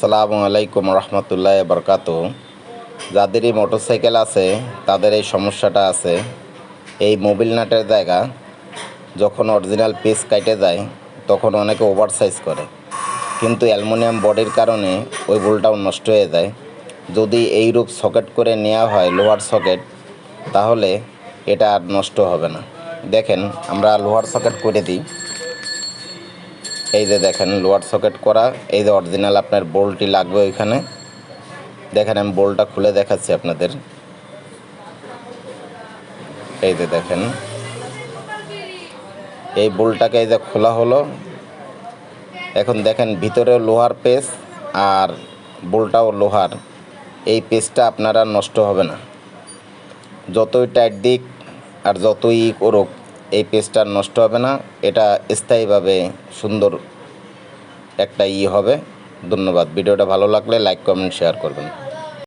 আসসালামু আলাইকুম রহমতুল্লাহ বরকাত। যাদেরই মোটরসাইকেল আছে, তাদের এই সমস্যাটা আছে। এই মোবিল নাটের জায়গা, যখন অরিজিনাল পিস কাটে যায়, তখন অনেকে ওভার সাইজ করে। কিন্তু অ্যালুমিনিয়াম বডির কারণে ওই বোলটাও নষ্ট হয়ে যায়। যদি এই রূপ সকেট করে নেওয়া হয়, লোহার সকেট, তাহলে এটা আর নষ্ট হবে না। দেখেন, আমরা লোহার সকেট করে দিই। এই যে দেখেন লোয়ার সকেট করা, এই যে অরিজিনাল আপনার বোল্টটি লাগবে ওইখানে। দেখেন আমি বোল্টটা খুলে দেখাচ্ছি আপনাদের। এই যে দেখেন। এই বোল্টটাকে এই যে খোলা হলো। এখন দেখেন ভিতরেও লোহার পেস আর বোল্টটাও লোহার। এই পেসটা আপনারা নষ্ট হবে না। যতই টাইট দিক আর যতই করুক এই পেজটা নষ্ট হবে না, এটা স্থায়ীভাবে সুন্দর একটা ই হবে। ধন্যবাদ। ভিডিওটা ভালো লাগলে লাইক, কমেন্ট শেয়ার করবেন।